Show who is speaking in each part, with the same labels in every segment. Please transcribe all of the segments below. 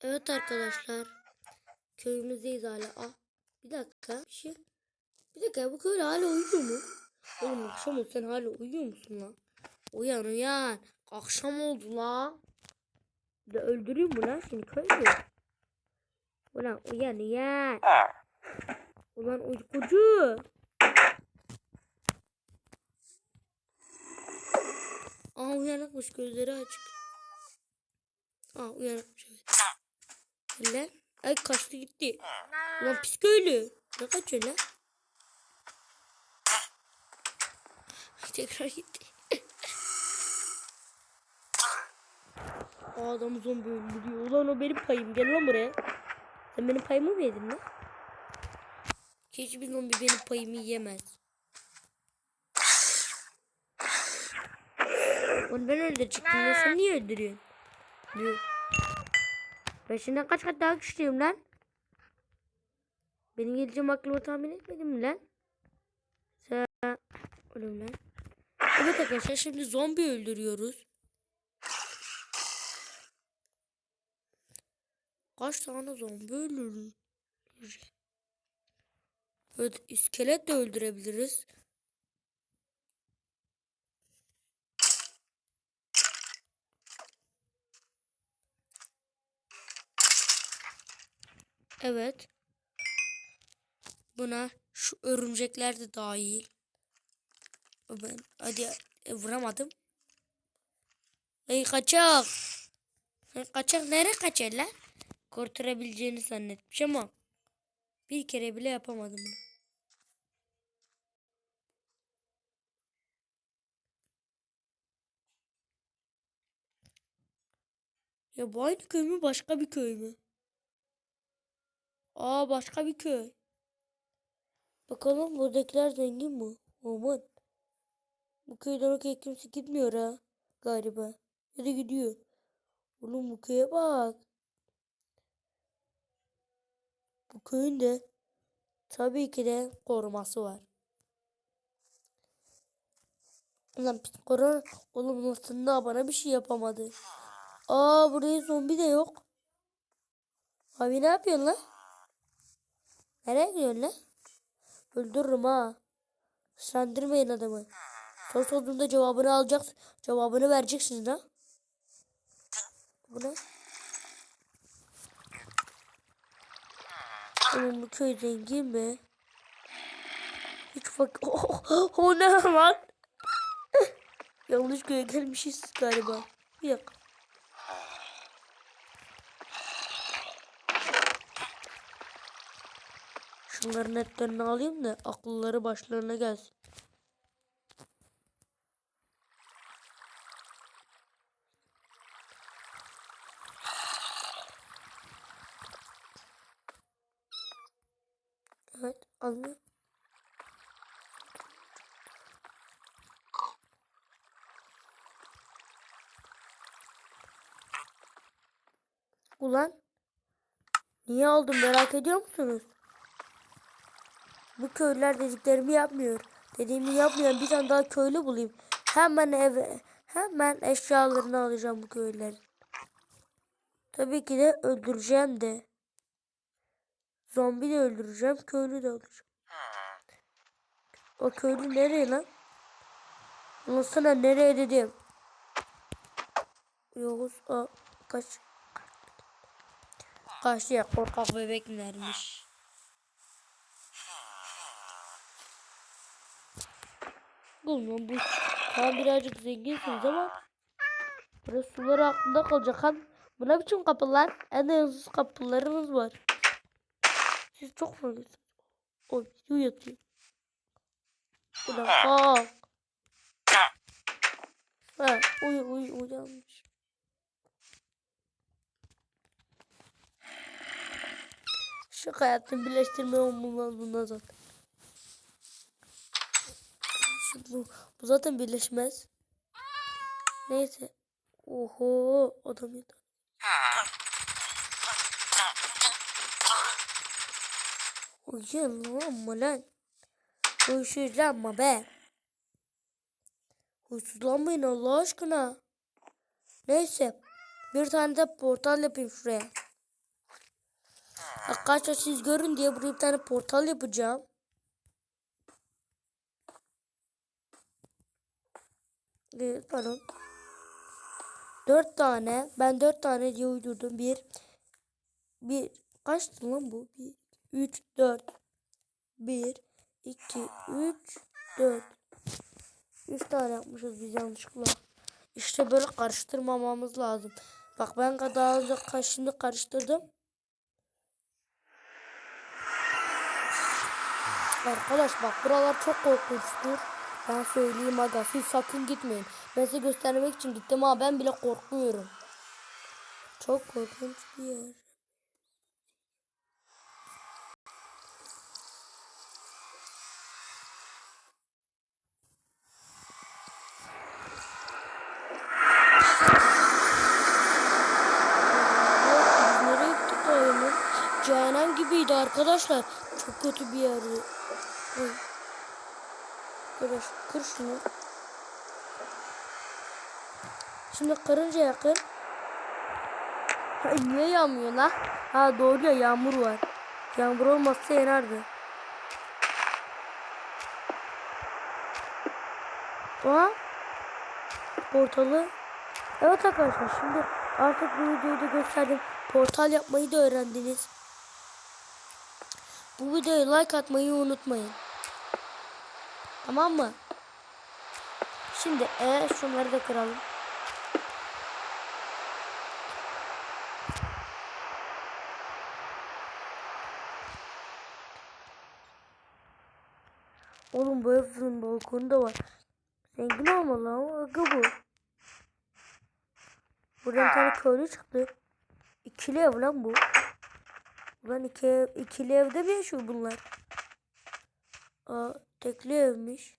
Speaker 1: Evet arkadaşlar. Köyümüzdeyiz hala. Ah, bir dakika. Bir şey. Bir dakika bu köylü hala uyuyor mu? Oğlum akşam oldu sen hala uyuyor musun lan? Uyan uyan. Akşam oldu la. De öldüreyim mi lan şimdi köylü? Ulan uyan uyan. Ulan uykucu. Aa uyanıkmış gözleri açık. Aa uyanıkmış evet. Lan. Ay kaçtı gitti. Ulan pis köylü. Ne kaçıyor lan? Tekrar gitti. Aa, adam zombi öldürüyor. Ulan o benim payım. Gel lan buraya. Sen benim payımı mı yedin lan? Hiçbir zombi benim payımı yiyemez. Onu ben öldürecektim sen niye öldürüyorsun? Diyor. Ben şimdi kaç kat daha güçlüyüm lan? Benim geleceğim aklıma tahmin etmedin mi lan? Sen... Oğlum lan. Evet arkadaşlar şimdi zombi öldürüyoruz. Kaç tane zombi öldürür? Evet iskelet de öldürebiliriz. Evet. Buna şu örümcekler de dahil. Ben hadi e, vuramadım. Hey kaçak. Hey, kaçak nereye kaçar lan? Kurtarabileceğini zannetmiş ama bir kere bile yapamadım bunu. Ya bu aynı köy mü başka bir köy mü? Aa başka bir köy. Bakalım buradakiler zengin mi? Aman. Bu köyden oraya kimse gitmiyor ha. Galiba. Ya da gidiyor. Oğlum bu köye bak. Bu köyün de tabii ki de koruması var. Ulan pis korona oğlum aslında bana bir şey yapamadı. Aa buraya zombi de yok. Abi ne yapıyorsun lan? Nereye gidiyorsun lan? Öldürürüm ha. Sandırmayın adamı. Soru sorduğumda cevabını alacaksın. Cevabını vereceksin ha. Bu ne? Oğlum bu köy zengin mi? Hiç bak. Oh, o ne lan? Yanlış köye gelmişiz galiba. Bir dakika. Şunların etlerini alayım da akılları başlarına gelsin. Evet anlıyorum. Ulan niye aldım merak ediyor musunuz? Bu köylüler dediklerimi yapmıyor. Dediğimi yapmayan bir tane daha köylü bulayım. Hemen eve hemen eşyalarını alacağım bu köylülerin. Tabii ki de öldüreceğim de. Zombi de öldüreceğim, köylü de alacağım. O köylü nereye lan? Ulan sana nereye dedim? Yavuz a kaç. Kaç ya korkak bebeklermiş. Oğlum bu tamam birazcık zenginsiniz ama burası suları aklında kalacak han. Bu ne biçim kapılar? En hızsız kapılarınız var. Siz çok fakırsınız. Oy yu yatıyor. Ulan kalk. Ha uyu uyu uyanmış. Şu hayatını birleştirme olmaz bundan zaten. Şu, bu, bu zaten birleşmez. Neyse. Oho adam yeter. Uyuyanma lan. Huysuzlanma be. Huysuzlanmayın Allah aşkına. Neyse. Bir tane de portal yapayım şuraya. Arkadaşlar siz görün diye buraya bir tane portal yapacağım. Ee, pardon. Dört tane. Ben dört tane diye uydurdum. Bir. Bir. Kaçtı lan bu? Bir. Üç. Dört. Bir. iki, Üç. Dört. Üç tane yapmışız biz yanlışlıkla. İşte böyle karıştırmamamız lazım. Bak ben daha önce şimdi karıştırdım. Arkadaş bak buralar çok korkunçtur. Ben söyleyeyim aga siz sakın gitmeyin. Ben size göstermek için gittim ama ben bile korkuyorum. Çok korkunç bir yer. Cehennem gibiydi arkadaşlar. Çok kötü bir yerdi. Oy. Arkadaş kır şunu. Şimdi kırınca yakın. Ha, Niye yanmıyor lan? Ha doğru ya yağmur var. Yağmur olmazsa yanardı. Oha. Portalı. Evet arkadaşlar şimdi artık bu videoyu da gösterdim. Portal yapmayı da öğrendiniz. Bu videoya like atmayı unutmayın. Tamam mı? Şimdi e şunları da kıralım. Oğlum bu evin balkonu da var. Zengin olmalı ama aga bu. Buradan tane köylü çıktı. İkili ev lan bu. Ulan iki ikili evde mi yaşıyor bunlar? Aa, tekli evmiş.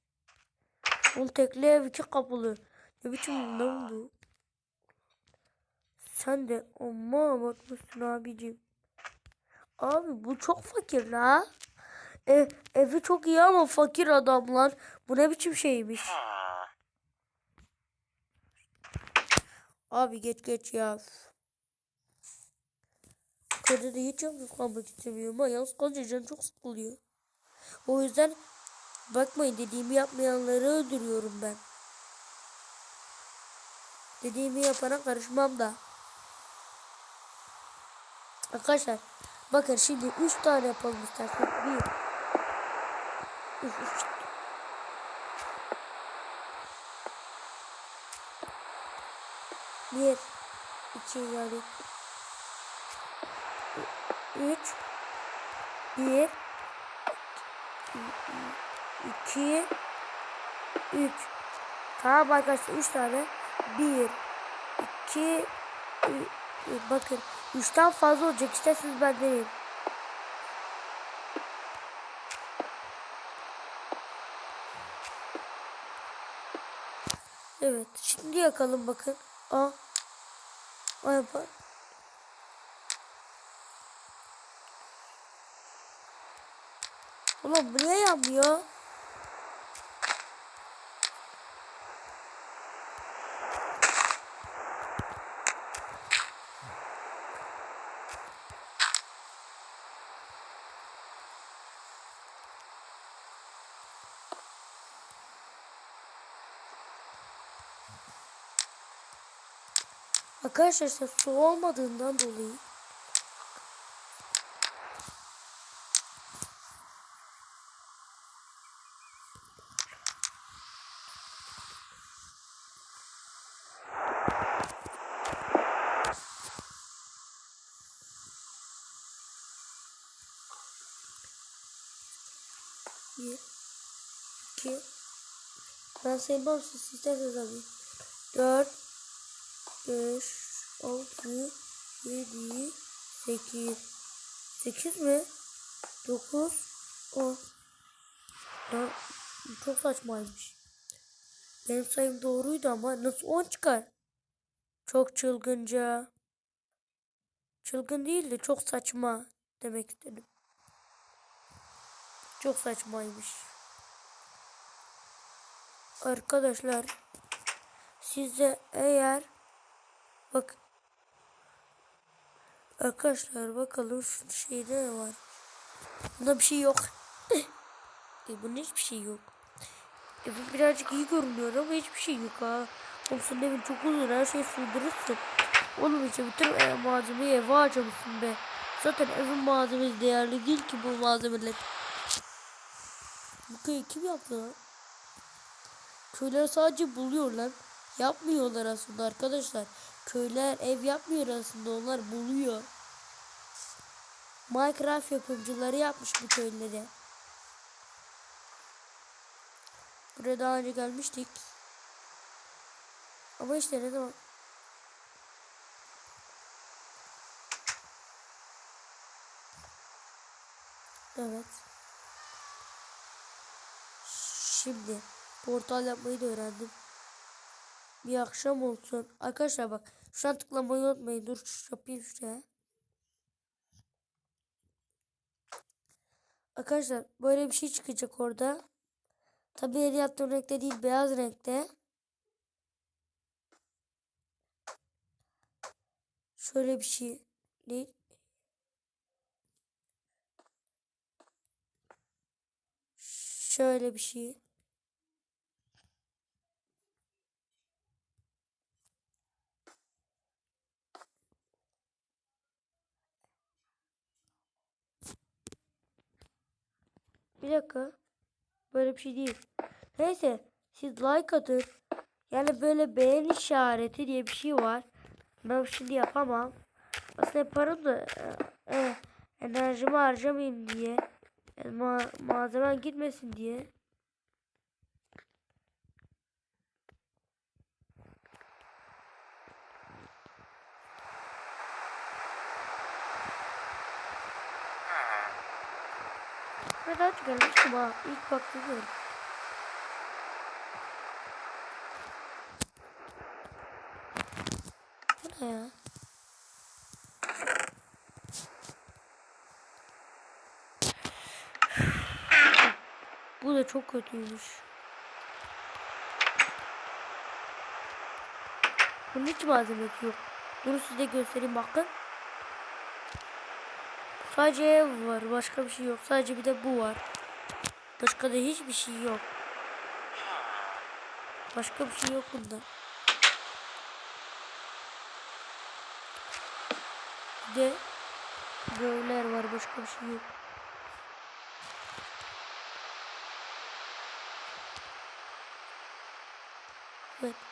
Speaker 1: Oğlum tekli ev iki kapılı. Ne biçim lan bu? Sen de amma abartmışsın abicim. Abi bu çok fakir la. Ev, evi çok iyi ama fakir adamlar. Bu ne biçim şeymiş? Abi geç geç ya. De hiç yalnız kalmak istemiyorum ama yalnız kalınca çok sıkılıyor. O yüzden bakmayın dediğimi yapmayanları öldürüyorum ben. Dediğimi yapana karışmam da. Arkadaşlar bakın şimdi 3 tane yapalım isterseniz. 1 3 3 1 2 yani 3 1 2 3 Tamam arkadaşlar 3 tane 1 2 bakın 3'ten fazla olacak isterseniz ben deneyim. Evet şimdi yakalım bakın. Aa. Aa yapar. Ulan bu niye yanmıyor? Arkadaşlar işte su olmadığından dolayı. Bir, iki, ben saymam siz isterseniz abi. Dört, beş, altı, yedi, sekiz. Sekiz mi? Dokuz, on. Ya, bu çok saçmaymış. Benim sayım doğruydu ama nasıl on çıkar? Çok çılgınca. Çılgın değil de çok saçma demek istedim. Çok saçmaymış. Arkadaşlar size eğer bak Arkadaşlar bakalım şu şeyde ne var. Bunda bir şey yok. e, bunda hiçbir şey yok. E, bu birazcık iyi görünüyor ama hiçbir şey yok ha. Oğlum senin evin çok uzun her şeyi sığdırırsın. Oğlum işte bütün e, malzemeyi eve harcamışsın be. Zaten evin malzemesi değerli değil ki bu malzemeler. Bu köyü kim yaptı lan? Köyler sadece buluyor lan. Yapmıyorlar aslında arkadaşlar. Köyler ev yapmıyor aslında onlar buluyor. Minecraft yapımcıları yapmış bu köyleri. Buraya daha önce gelmiştik. Ama işte ne zaman Evet. Şimdi portal yapmayı da öğrendim. Bir akşam olsun. Arkadaşlar bak şu an tıklamayı unutmayın. Dur yapayım şuraya. Arkadaşlar böyle bir şey çıkacak orada. Tabii yeni yaptığım renkte değil beyaz renkte. Şöyle bir şey değil. Şöyle bir şey. Bir dakika. Böyle bir şey değil. Neyse siz like atın. Yani böyle beğen işareti diye bir şey var. Ben şimdi yapamam. Aslında yaparım da e, e, enerjimi harcamayayım diye. Yani ma malzeme gitmesin diye. Çok gelmiştim ha. İlk baktığım yer. Bu ne ya? Bu da çok kötüymüş. Bunun hiç malzemesi yok. Bunu size göstereyim bakın. Sadece ev var. Başka bir şey yok. Sadece bir de bu var. Başka da hiçbir şey yok. Başka bir şey yok bunda. Bir de böyleler var. Başka bir şey yok. Evet.